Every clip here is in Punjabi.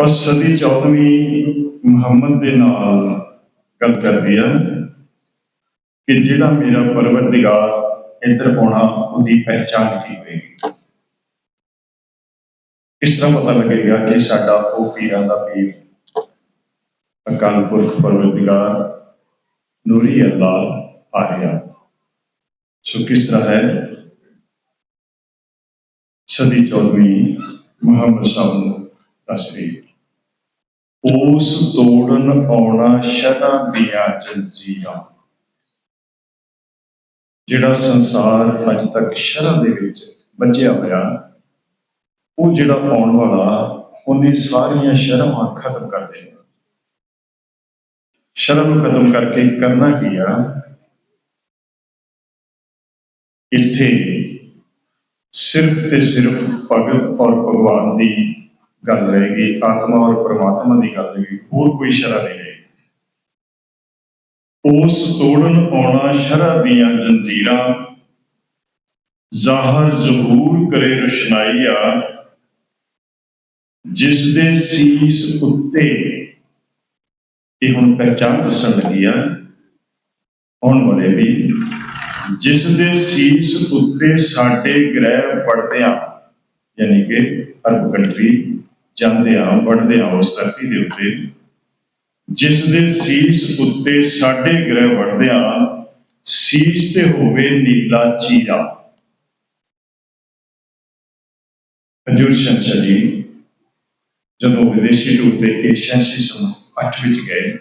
ਪਰ ਸਦੀ 14ਵੀਂ ਮੁਹੰਮਦ ਦੇ ਨਾਲ ਗੱਲ ਕਰਦੀ ਆ ਕਿ ਜਿਹੜਾ ਮੇਰਾ ਪਰਵਰਦਿਗਾਰ ਇੱਧਰ ਪਾਉਣਾ, ਉਹਦੀ ਪਹਿਚਾਨ ਕੀ ਹੋਏਗੀ? ਇਸ ਤਰ੍ਹਾਂ ਪਤਾ ਲੱਗੇਗਾ ਕਿ ਸਾਡਾ ਉਹ ਪੀਰਾਂ ਦਾ ਪੀਰ ਅਕਾਲ ਪੁਰਖ ਪਰਵਰਦਿਗਾਰ ਨੂਰੀ ਅੱਲਾ ਆ ਸੋ ਕਿਸ ਤਰ੍ਹਾਂ ਹੈ? ਸਦੀ 14ਵੀਂ ਮੁਹੰਮਦ ਸਾਹਿਬ ਨੂੰ ਤਸਵੀਰ ਉਸ ਤੋੜਨ ਆਉਣਾ ਸ਼ਰਾਂ ਦੀਆਂ ਜੰਜੀਰਾਂ ਜਿਹੜਾ ਸੰਸਾਰ ਅੱਜ ਤੱਕ ਸ਼ਰਾਂ ਦੇ ਵਿੱਚ ਬੱਝਿਆ ਹੋਇਆ, ਉਹ ਜਿਹੜਾ ਆਉਣ ਵਾਲਾ, ਉਹਨੇ ਸਾਰੀਆਂ ਸ਼ਰਮਾਂ ਖਤਮ ਕਰ ਦੇਣੀਆਂ। ਸ਼ਰਮ ਖਤਮ ਕਰਕੇ ਕਰਨਾ ਕੀ ਆ? ਇੱਥੇ ਸਿਰਫ ਤੇ ਸਿਰਫ ਭਗਤ ਔਰ ਭਗਵਾਨ ਦੀ ਗੱਲ ਰਹੇਗੀ, ਆਤਮਾ ਔਰ ਪ੍ਰਮਾਤਮਾ ਦੀ ਗੱਲ ਰਹੇਗੀ ਹੋਰ ਕੋਈ ਸ਼ਰਾ ਨਹੀਂ ਰਹੇਗੀ। ਉਸ ਤੋੜਨ ਆਉਣਾ ਸ਼ਰਾ ਦੀਆਂ ਜੰਜੀਰਾਂ, ਜ਼ਾਹਰ ਜ਼ਹੂਰ ਕਰੇ ਰੁਸ਼ਨਾਈਆ, ਜਿਸ ਦੇ ਸੀਸ ਉੱਤੇ ਇਹ ਹੁਣ ਪਹਿਚਾਨ ਦੱਸਣ ਲੱਗੀ ਆ ਆਉਣ ਵਾਲੇ ਦੀ ਜਿਸ ਦੇ ਸੀਸ ਉੱਤੇ ਸਾਡੇ ਗ੍ਰਹਿ ਪੜਦਿਆਂ ਯਾਨੀ ਕਿ ਅਰਬ ਕੰਟਰੀ ਜਾਂਦੇ ਆ ਪੜਦੇ ਆ ਉਸ ਧਰਤੀ ਦੇ ਉੱਤੇ। ਜਿਸ ਦੇ ਸੀਸ ਉੱਤੇ ਸਾਡੇ ਗ੍ਰਹਿ ਵੜਦਿਆਂ ਸੀਸ ਤੇ ਹੋਵੇ ਨੀਲਾ ਚੀਰਾ। ਹਜੂਰ ਸ਼ਮਸ਼ਾ ਜੀ, ਜਦੋਂ ਵਿਦੇਸ਼ੀ ਟੂਰ ਤੇ ਏਸ਼ੀਆ ਸਨ 8 ਵਿੱਚ ਗਏ,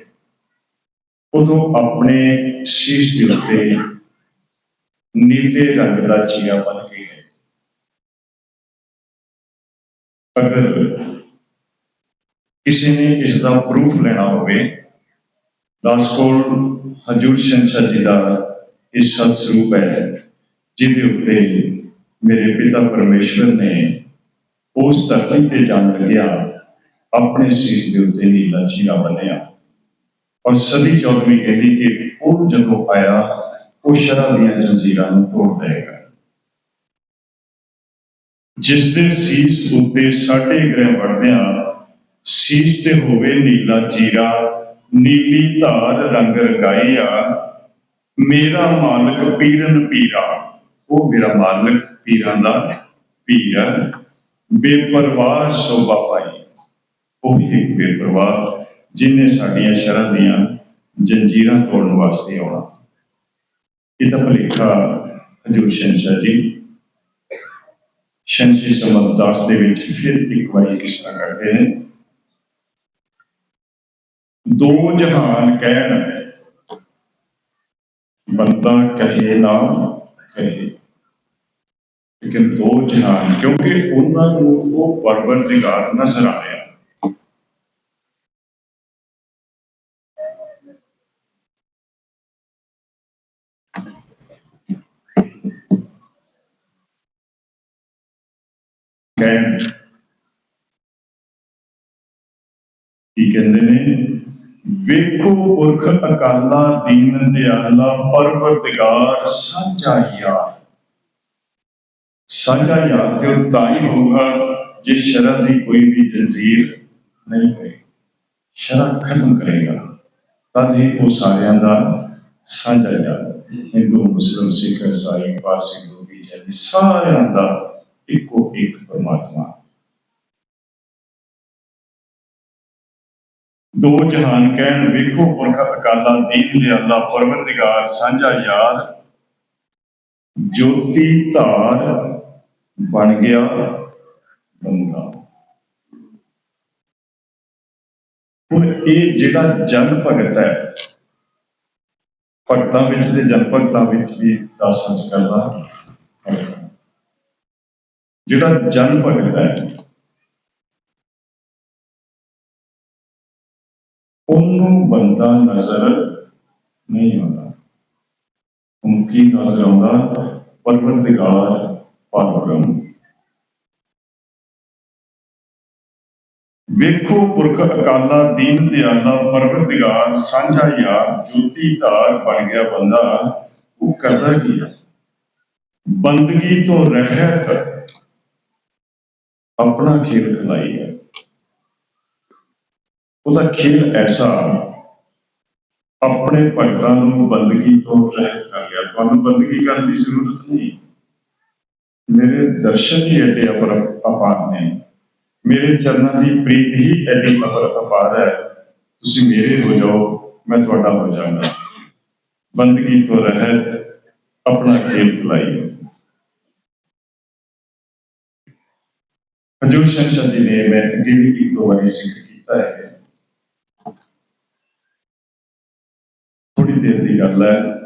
ਉਦੋਂ ਆਪਣੇ ਸੀਸ ਦੇ ਉੱਤੇ ਨੀਲੇ ਰੰਗ ਦਾ ਚੀਰਾ ਬਣ ਕੇ ਗਏ। ਅਗਰ ਕਿਸੇ ਨੇ ਇਸ ਦਾ ਪ੍ਰੂਫ ਲੈਣਾ ਹੋਵੇ ਦਾਸ ਕੋਲ ਹਜੂਰ ਸ਼ਮਸ਼ਾ ਜੀ ਦਾ ਇਹ ਸਤ ਸਰੂਪ ਹੈ, ਜਿਹਦੇ ਉੱਤੇ ਮੇਰੇ ਪਿਤਾ ਪਰਮੇਸ਼ਵਰ ਨੇ ਉਸ ਧਰਤੀ ਤੇ ਜਾਣ ਲਿਆ ਆਪਣੇ ਸੀਸ ਦੇ ਉੱਤੇ ਨੀਲਾ ਚੀਰਾ ਬੰਨਿਆ। ਔਰ ਸਦੀ ਚੌਧਰੀ ਕਹਿੰਦੀ ਕਿ ਉਹ ਜਦੋਂ ਆਇਆ, ਉਹ ਸ਼ਰਾਂ ਦੀਆਂ ਜੰਜੀਰਾਂ ਨੂੰ ਤੋੜ ਦੇਗਾ ਜਿਸ ਦੇ ਸੀਸ ਉੱਤੇ ਸਾਡੇ ਗ੍ਰਹਿ ਵੜਦਿਆਂ ਸੀਸ ਤੇ ਹੋਵੇ ਨੀਲਾ ਚੀਰਾ ਨੀਲੀ ਧਾਰ ਰੰਗ ਰੰਗਾਈਆ ਮੇਰਾ ਮਾਲਕ ਪੀਰਨ ਪੀਰਾ, ਉਹ ਮੇਰਾ ਮਾਲਕ ਪੀਰਾਂ ਦਾ ਪੀਰ। ਬੇਪਰਵਾਹ ਸੋਭਾ ਪਾਈ। ਉਹ ਵੀ ਇੱਕ ਬੇਪਰਵਾਹ, ਜਿਨੇ ਸਾਡੀਆਂ ਸ਼ਰਾਂ ਦੀਆਂ ਜੰਜੀਰਾਂ ਤੋੜਨ ਵਾਸਤੇ ਆਉਣਾ। ਇਹ ਤਾਂ ਭਲੇਖਾ ਹਜੂਰ ਸ਼ੰਸ਼ਾ ਜੀ। ਸ਼ੰਸ਼ੀ ਸਮਦਾਸ ਦੇ ਵਿੱਚ ਫਿਰ ਇੱਕ ਵਾਰੀ ਕਿਸ ਤਰ੍ਹਾਂ ਕਰਦੇ ਨੇ। ਦੋ ਜਹਾਨ ਕਹਿਣ। ਬੰਦਾ ਕਹੇ ਨਾ ਕਹੇ। ਲੇਕਿਨ ਦੋ ਜਹਾਨ, ਕਿਉਂਕਿ ਉਹਨਾਂ ਨੂੰ ਉਹ ਪਰਵਰਦਿਗਾਰ ਨਜ਼ਰ ਆ ਰਿਹਾ ਕਹਿਣ ਕੀ ਕਹਿੰਦੇ ਨੇ ਵੇਖੋ ਪੁਰਖ ਅਕਾਲਾ, ਦੀਨ ਦਿਆਲਾ ਪਰਵਰਦਿਗਾਰ ਸਾਂਝਾ ਯਾਰ। ਸਾਂਝਾ ਯਾਰ ਜੋ ਤਾਂ ਹੀ ਜੇ ਸ਼ਰਅ ਦੀ ਕੋਈ ਵੀ ਜੰਜੀਰ ਨਹੀਂ ਹੋਏ ਸ਼ਰਅ ਖਤਮ ਕਰੇਗਾ। ਤਦ ਹੀ ਉਹ ਸਾਰਿਆਂ ਦਾ ਸਾਂਝਾ ਯਾਰ। ਹਿੰਦੂ, ਮੁਸਲਮ, ਸਿੱਖ ਇਸਾਈ ਪਾਰਸੀ ਲੋਕੀ ਜੈਨੀ ਸਾਰਿਆਂ ਦਾ ਇੱਕੋ ਇੱਕ ਪਰਮਾਤਮਾ। ਦੋ ਜਹਾਨ ਕਹਿਣ ਵੇਖੋ ਪੁਰਖ ਅਕਾਲਾ ਦੀਨ ਦੇ ਪਰਵਰਦਿਗਾਰ, ਸਾਂਝਾ ਯਾਰ। ਜੋਤੀ ਧਾਰ ਬਣ ਗਿਆ ਬੰਦਾ। ਹੁਣ ਇਹ ਜਿਹੜਾ ਜਨ ਭਗਤ ਹੈ, ਭਗਤਾਂ ਵਿੱਚ ਤੇ ਜਨ ਭਗਤਾਂ ਵਿੱਚ ਵੀ ਦਾਸਾਂ ਕਰਦਾ ਜਿਹੜਾ ਜਨ ਭਗਤ ਹੈ ਉਹਨੂੰ ਬੰਦਾ ਨਜ਼ਰ ਨਹੀਂ ਆਉਂਦਾ। ਉਹਨੂੰ ਕੀ ਨਜ਼ਰ ਆਉਂਦਾ, ਪਰਵਰਦਿਗਾਰ ਵੇਖੋ ਪੁਰਖ ਅਕਾਲਾ ਦੀਨ ਦਿਆਲਾ ਪਰਵਰਦਿਗਾਰ ਸਾਂਝਾ ਯਾਰ, ਜੋਤੀ ਧਾਰ ਬਣ ਗਿਆ ਬੰਦਾ, ਉਹ ਕਰਦਾ ਕੀ ਹੈ ਬੰਦਗੀ ਤੋਂ ਰਹਿਤ ਆਪਣਾ ਖੇਲ ਖਲਾਈ ਹੈ ਉਹਦਾ ਖੇਲ ਐਸਾ ਆਪਣੇ ਭਗਤਾਂ ਨੂੰ ਬੰਦਗੀ ਤੋਂ ਰਹਿਤ ਕਰ ਲਿਆ। ਤੁਹਾਨੂੰ ਬੰਦਗੀ ਕਰਨ ਦੀ ਜ਼ਰੂਰਤ ਨਹੀਂ। ਮੇਰੇ ਦਰਸ਼ਨ ਹੀ ਐਡੇ ਅਪਰ ਅਪਾਰ ਨੇ। ਮੇਰੇ ਚਰਨਾਂ ਦੀ ਪ੍ਰੀਤ ਹੀ ਐਡੀ ਅਪਰ ਅਪਾਰ ਹੈ। ਤੁਸੀਂ ਮੇਰੇ ਹੋ ਜਾਓ, ਮੈਂ ਤੁਹਾਡਾ ਹੋ ਜਾਵਾਂਗਾ। ਬੰਦਗੀ ਤੋਂ ਰਹਿਤ ਆਪਣਾ ਖੇਲ ਖਿਲਾਈ ਹਜੂਰ ਸ਼ੰਕਰ ਜੀ ਨੇ ਮੈਂ ਅੱਗੇ ਵੀ ਇੱਕ ਦੋ ਵਾਰੀ ਜ਼ਿਕਰ ਕੀਤਾ ਹੈ। ਥੋੜੀ ਦੇਰ ਦੀ ਗੱਲ ਹੈ।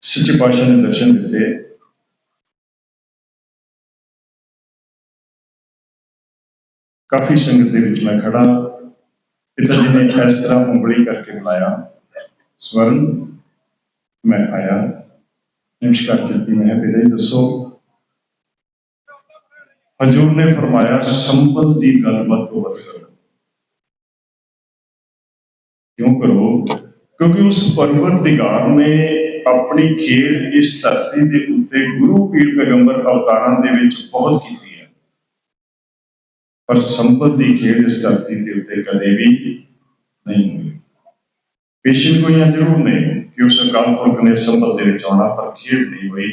ਸੱਚੇ ਪਾਤਸ਼ਾਹ ਨੇ ਦਰਸ਼ਨ ਦਿੱਤੇ। ਕਾਫੀ ਸੰਗਤ ਦੇ ਵਿੱਚ ਮੈਂ ਖੜਾ। ਪਿਤਾ ਜੀ ਨੇ ਇਸ ਤਰ੍ਹਾਂ ਉਂਗਲੀ ਕਰਕੇ ਬੁਲਾਇਆ। ਸਵਰਨ, ਮੈਂ ਆਇਆ। ਨਮਸਕਾਰ ਕੀਤੀ ਮੈਂ ਪਿਤਾ ਜੀ, ਦੱਸੋ। ਹਜੂਰ ਨੇ ਫਰਮਾਇਆ, ਸੰਪਤ ਦੀ ਗੱਲ ਮਤ ਤੋਂ ਵੱਧ ਕਿਉਂ ਕਰੋ? ਕਿਉਂਕਿ ਉਸ ਪਰਵਰਦਿਗਾਰ ਨੇ ਆਪਣੀ ਖੇਡ ਇਸ ਧਰਤੀ ਦੇ ਉੱਤੇ ਗੁਰੂ ਪੀਰ ਪੈਗੰਬਰ ਅਵਤਾਰਾਂ ਦੇ ਵਿੱਚ ਬਹੁਤ ਕੀਤੀ ਹੈ। ਪਰ ਸੰਪਤ ਦੀ ਖੇਡ ਇਸ ਧਰਤੀ ਦੇ ਉੱਤੇ ਕਦੇ ਵੀ ਨਹੀਂ ਹੋਈ। ਪੇਸ਼ੀਨ ਕੋਈਆਂ ਜ਼ਰੂਰ ਨਹੀਂ ਕਿ ਉਸ ਅਕਾਲ ਪੁਰਖ ਨੇ ਸੰਪਤ ਦੇ ਵਿੱਚ ਆਉਣਾ, ਪਰ ਖੇਡ ਨਹੀਂ ਹੋਈ।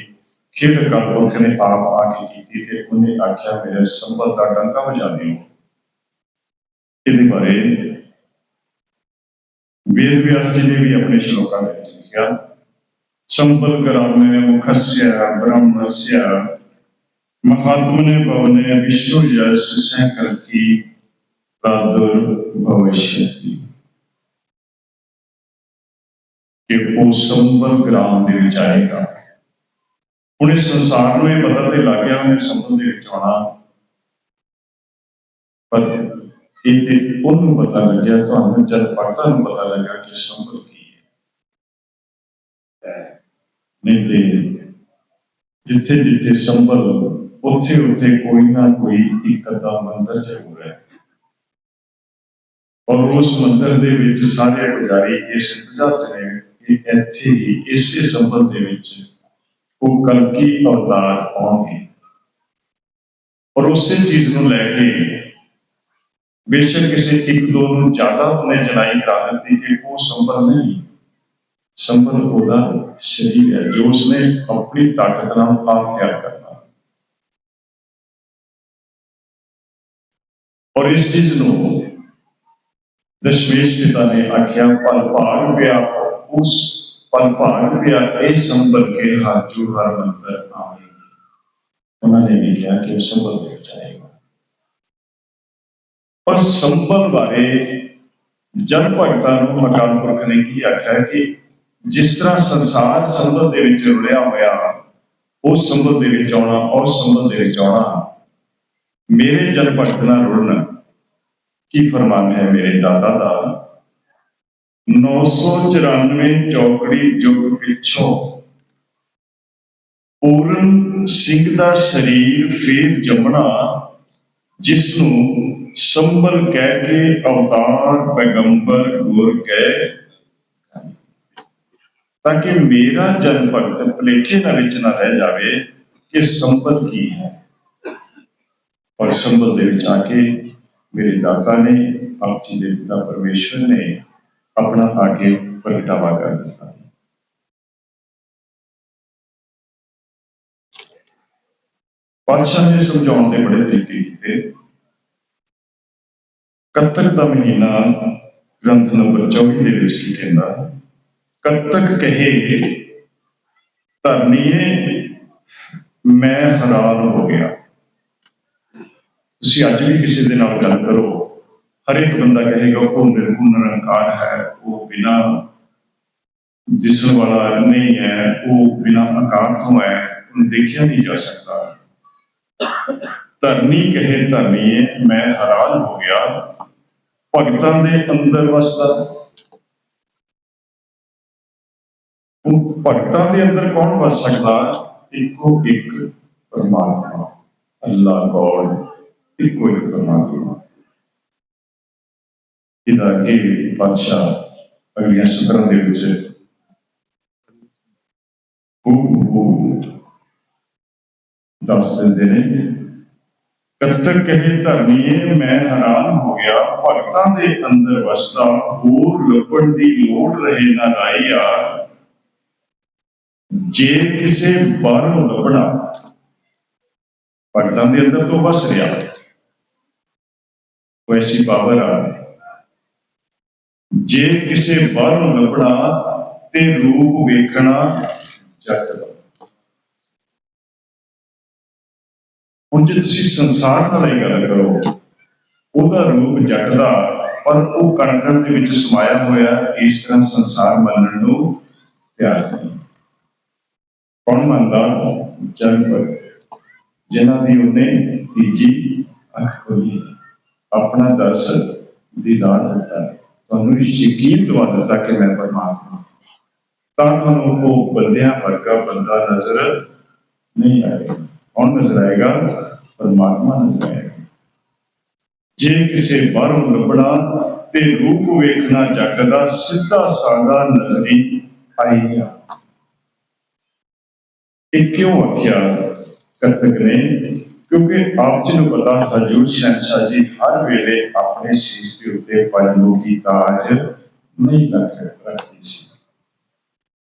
ਖੇਡ ਅਕਾਲ ਪੁਰਖ ਨੇ ਆਪ ਆ ਕੇ ਕੀਤੀ ਤੇ ਉਹਨੇ ਆਖਿਆ, ਮੇਰੇ ਸੰਪਤ ਦਾ ਡੰਕਾ ਵਜਾ ਦਿਓ। ਇਹਦੇ ਬਾਰੇ ਵੇਦ ਵਿਆਸ ਜੀ ਨੇ ਵੀ ਆਪਣੇ ਸ਼ਲੋਕਾਂ ਦੇ ਵਿੱਚ ਲਿਖਿਆ ਸੰਬਲ ਗਰਾਮੇ ਮੁਖਸਯ ਬ੍ਰਹਮਸਯ ਮਹਾਤਮਨੇ ਭਵਨੇ ਵਿਸ਼ਨੂੰ ਯਸ਼ ਸੈਕਰ ਕੀ ਕਿ ਉਹ ਸੰਬਲ ਗ੍ਰਾਮ ਦੇ ਵਿੱਚ ਆਏਗਾ ਹੁਣ ਇਸ ਸੰਸਾਰ ਨੂੰ ਇਹ ਪਤਾ ਤੇ ਲੱਗ ਗਿਆ ਮੈਂ ਸੰਬਲ ਦੇ ਵਿੱਚ ਆਉਣਾ ਪਰ ਇਹ ਉਹਨੂੰ ਪਤਾ ਲੱਗਿਆ, ਤੁਹਾਨੂੰ ਜਦ ਪੜਤਾ ਨੂੰ ਪਤਾ ਲੱਗਾ ਕਿ ਸੰਬਲ ਕੀ ਹੈ। ਨਹੀਂ ਤੇ ਜਿੱਥੇ ਜਿੱਥੇ ਸੰਬਲ ਉੱਥੇ ਉੱਥੇ ਕੋਈ ਨਾ ਕੋਈ ਇੱਕ ਅੱਧਾ ਮੰਦਰ ਜ਼ਰੂਰ ਹੈ। ਔਰ ਉਸ ਮੰਦਰ ਦੇ ਵਿੱਚ ਸਾਰੇ ਪੁਜਾਰੀ ਇਸ ਇੰਤਜ਼ਾਰ ਚ ਨੇ ਕਿ ਇੱਥੇ ਹੀ ਇਸੇ ਸੰਬਲ ਦੇ ਵਿੱਚ ਉਹ ਕਲਕੀ ਅਵਤਾਰ ਆਉਣਗੇ ਔਰ ਉਸੇ ਚੀਜ਼ ਨੂੰ ਲੈ ਕੇ ਬੇਸ਼ੱਕ ਕਿਸੇ ਇੱਕ ਦੋ ਨੂੰ ਜ਼ਿਆਦਾ ਉਹਨੇ ਜਨਾਈ ਕਰਾ ਦਿੱਤੀ ਕਿ ਉਹ ਸੰਭਲ ਨਹੀਂ ਸੰਭਲ ਉਹਦਾ ਸਰੀਰ ਹੈ ਜੋ ਉਸਨੇ ਆਪਣੀ ਤਾਕਤ ਨਾਲ ਆਪ ਤਿਆਰ ਕਰਨਾ ਔਰ ਇਸ ਚੀਜ਼ ਨੂੰ ਦਸ਼ਮੇਸ਼ ਪਿਤਾ ਨੇ ਆਖਿਆ ਪਲ ਭਾਗ ਪਿਆ ਉਸ ਪਲ ਭਾਗ ਪਿਆ ਇਹ ਸੰਭਲ ਕੇ ਹਰ ਜੂ ਹਰ ਮੰਤਰ ਆਵੇ ਉਹਨਾਂ ਨੇ ਵੀ ਕਿਹਾ ਕਿ ਉਹ ਸੰਭਲ ਦੇ ਵਿੱਚ ਆਏਗਾ ਪਰ ਸੰਭਲ ਬਾਰੇ ਜਨ ਭਗਤਾਂ ਨੂੰ ਅਕਾਲ ਪੁਰਖ ਨੇ ਕੀ ਆਖਿਆ ਹੈ ਕਿ ਜਿਸ ਤਰ੍ਹਾਂ ਸੰਸਾਰ ਸੰਭਲ ਦੇ ਵਿੱਚ ਰੁੜਿਆ ਹੋਇਆ ਉਸ ਸੰਭਲ ਦੇ ਵਿੱਚ ਆਉਣਾ ਉਸ ਸੰਭਲ ਦੇ ਵਿੱਚ ਆਉਣਾ। ਮੇਰੇ ਜਨ ਭਗਤ ਨਾਲ ਰੁੜਨਾ ਕੀ ਫਰਮਾਨ ਹੈ ਮੇਰੇ ਦਾਦਾ ਦਾ? 994 ਚੌਕੜੀ ਜੁਗ ਪਿੱਛੋਂ ਪੂਰਨ ਸਿੰਘ ਦਾ ਸਰੀਰ ਫੇਰ ਜੰਮਣਾ ਜਿਸ ਨੂੰ ਸੰਭਲ ਕਹਿ ਕੇ, ਅਵਤਾਰ ਪੈਗੰਬਰ ਗੁਰ ਕਹੇ। ਤਾਂ ਕਿ ਮੇਰਾ ਜਨ ਭਗਤ ਭਲੇਖੇ ਨਾਲ ਵਿੱਚ ਨਾ ਰਹਿ ਜਾਵੇ ਕਿ ਸੰਭਲ ਕੀ ਹੈ। ਔਰ ਸੰਭਲ ਦੇ ਵਿੱਚ ਆ ਕੇ ਮੇਰੇ ਦਾਤਾ ਨੇ ਆਪ ਜੀ ਦੇ ਪਿਤਾ ਪਰਮੇਸ਼ਵਰ ਨੇ ਆਪਣਾ ਆ ਕੇ ਪ੍ਰਗਟਾਵਾ ਕਰ ਦਿੱਤਾ। ਪਾਤਸ਼ਾਹ ਨੇ ਸਮਝਾਉਣ ਦੇ ਬੜੇ ਤਰੀਕੇ ਕੀਤੇ। ਕੱਤਕ ਦਾ ਮਹੀਨਾ ਗ੍ਰੰਥ ਨੰਬਰ 24 ਦੇ ਵਿੱਚ ਕੀ ਕਹਿੰਦਾ ਕੱਤਕ ਕਹੇ, ਧਰਨੀਏ, ਮੈਂ ਹੈਰਾਨ ਹੋ ਗਿਆ। ਤੁਸੀਂ ਅੱਜ ਵੀ ਕਿਸੇ ਦੇ ਨਾਲ ਗੱਲ ਕਰੋ। ਹਰ ਇੱਕ ਬੰਦਾ ਕਹੇਗਾ, ਉਹ ਨਿਰਗੁਣ ਨਿਰੰਕਾਰ ਹੈ, ਉਹ ਬਿਨਾ ਦਿਸਣ ਵਾਲਾ ਨਹੀਂ ਹੈ, ਉਹ ਬਿਨਾ ਆਕਾਰ ਤੋਂ ਹੈ, ਉਹਨੂੰ ਦੇਖਿਆ ਨਹੀਂ ਜਾ ਸਕਦਾ। ਧਰਨੀ ਕਹੇ ਧਰਨੀਏ ਮੈਂ ਹੈਰਾਨ ਹੋ ਗਿਆ। ਭਗਤਾਂ ਦੇ ਅੰਦਰ ਵਸਦਾ। ਉਹ ਭਗਤਾਂ ਦੇ ਅੰਦਰ ਕੌਣ ਵਸ ਸਕਦਾ? ਇੱਕੋ ਇੱਕ ਪਰਮਾਤਮਾ। ਅੱਲਾਹ ਗੋਡ ਇੱਕੋ ਇੱਕ ਪਰਮਾਤਮਾ। ਇਹਦਾ ਅੱਗੇ ਬਾਦਸ਼ਾਹ ਅਗਲੀਆਂ ਸਤਰਾਂ ਦੇ ਵਿੱਚ ਉਹ ਉਹ ਦੱਸ ਦਿੰਦੇ ਨੇ। ਕਤਕ ਕਹੇ ਧਰਨੀਏ ਮੈਂ ਹੈਰਾਨ ਹੋ ਗਿਆ। ਭਗਤਾਂ ਦੇ ਅੰਦਰ ਵਸਦਾ ਹੋਰ ਲੱਭਣ ਦੀ ਲੋੜ ਰਹੇ ਨਾ ਰਾਈਆ ਜੇ ਕਿਸੇ ਬਾਹਰੋਂ ਲੱਭਣਾ, ਭਗਤਾਂ ਦੇ ਅੰਦਰ ਤੋਂ ਵਸ ਰਿਹਾ। ਵੈਸੀ ਪਾਵਰ ਆ ਜੇ ਕਿਸੇ ਬਾਹਰੋਂ ਲੱਭਣਾ ਤੇ ਰੂਪ ਵੇਖਣਾ, ਜੱਟ ਜੇ ਤੁਸੀਂ ਸੰਸਾਰ ਨਾਲ ਹੀ ਗੱਲ ਕਰੋ, ਉਹਦਾ ਰੂਪ ਜੱਟ ਦਾ ਪਰ ਉਹ ਕਣ ਦੇ ਵਿੱਚ ਸਮਾਇਆ ਹੋਇਆ ਇਸ ਤਰ੍ਹਾਂ ਸੰਸਾਰ ਮੰਨਣ ਨੂੰ ਤਿਆਰ ਨਹੀਂ। ਕੌਣ ਮੰਨਦਾ? ਜਨ ਜਿਨ੍ਹਾਂ ਦੀ ਉਹਨੇ ਤੀਜੀ ਅੱਖ ਖੋਲੀ ਆਪਣਾ ਦਰਸ ਦੀਦਾਰ ਦਿੱਤਾ। ਤੁਹਾਨੂੰ ਯਕੀਨ ਦਵਾ ਦਿੱਤਾ ਕਿ ਮੈਂ ਪਰਮਾਤਮਾ ਤਾਂ ਤੁਹਾਨੂੰ ਉਹ ਬੰਦਿਆਂ ਵਰਗਾ ਬੰਦਾ ਨਜ਼ਰ ਨਹੀਂ ਆਏਗਾ। ਕੌਣ ਨਜ਼ਰ ਆਏਗਾ? ਪਰਮਾਤਮਾ ਨਜ਼ਰ ਆਏਗਾ। ਜੇ ਕਿਸੇ ਬਾਹਰੋਂ ਲੱਭਣਾ ਤੇ ਰੂਪ ਵੇਖਣਾ ਜੱਟ ਸਿੱਧਾ ਸਾਦਾ ਨਜ਼ਰੀ ਆਏਗਾ ਇਹ ਕਿਉਂ ਆਖਿਆ ਕਤਕ ਨੇ? ਕਿਉਂਕਿ ਆਪ ਜੀ ਨੂੰ ਪਤਾ, ਹਜੂਰ ਸ਼ਹਿਨशाह ਜੀ ਹਰ ਵੇਲੇ ਆਪਣੇ ਸੀਸ ਦੇ ਉੱਤੇ ਪੰਜਮੁਖੀ ਤਾਜ ਨਹੀਂ ਰੱਖ ਰੱਖਦੇ ਸੀ।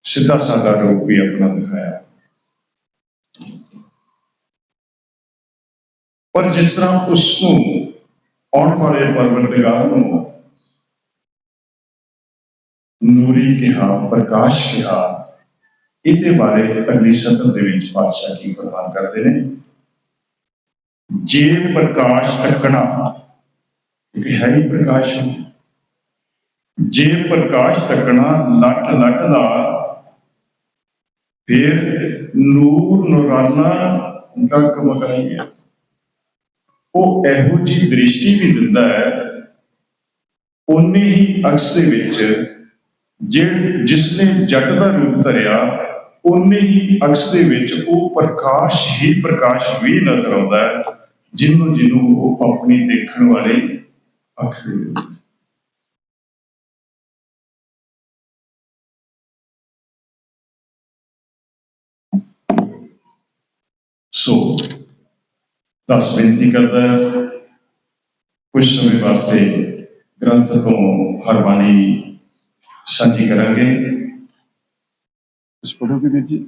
ਸਿੱਧਾ ਸਾਦਾ ਰੂਪ ਵੀ ਆਪਣਾ ਦਿਖਾਇਆ। ਪਰ ਜਿਸ ਤਰ੍ਹਾਂ ਉਸ ਨੂੰ ਆਉਣ ਵਾਲੇ ਪਰਵਰਦਗਾਰ ਨੂੰ ਨੂਰੀ ਕਿਹਾ, ਪ੍ਰਕਾਸ਼ ਕਿਹਾ, ਇਹਦੇ ਬਾਰੇ ਅਗਲੀ ਸਤਰ ਦੇ ਵਿੱਚ ਪਾਤਸ਼ਾਹ ਕੀ ਪ੍ਰਦਾਨ ਕਰਦੇ ਨੇ? ਜੇ ਪ੍ਰਕਾਸ਼ ਤੱਕਣਾ ਕਿਉਂਕਿ ਹੈ ਹੀ ਪ੍ਰਕਾਸ਼। ਜੇ ਪ੍ਰਕਾਸ਼ ਤੱਕਣਾ ਲੱਟ ਲੱਟ ਦਾ, ਫਿਰ ਨੂਰ ਨੂਰਾਨਾ ਦਾ ਕਮਕਾਈ ਹੈ ਉਹ ਇਹੋ ਜੀ ਦ੍ਰਿਸ਼ਟੀ ਵੀ ਦਿੰਦਾ ਹੈ ਉਨੀ ਹੀ ਅਕਸ ਦੇ ਵਿੱਚ ਜਿਹ ਜਿਸਨੇ ਜੱਟ ਦਾ ਰੂਪ ਧਰਿਆ ਉਨੀ ਹੀ ਅਕਸ ਦੇ ਵਿੱਚ ਉਹ ਪ੍ਰਕਾਸ਼ ਹੀ ਪ੍ਰਕਾਸ਼ ਵੀ ਨਜ਼ਰ ਆਉਂਦਾ ਹੈ ਜਿਹਨੂੰ ਜਿਹਨੂੰ ਉਹ ਆਪਣੀ ਦੇਖਣ ਵਾਲੇ ਅੱਖ ਦੇ ਸੋ ਦਸ ਬੇਨਤੀ ਕਰਦਾ ਹੈ ਕੁਝ ਸਮੇਂ ਵਾਸਤੇ ਗ੍ਰੰਥ ਤੋਂ ਹਰਬਾਣੀ ਸਾਂਝੀ ਕਰਾਂਗੇ ਇਸ ਪੜੋਗੇ ਜੀ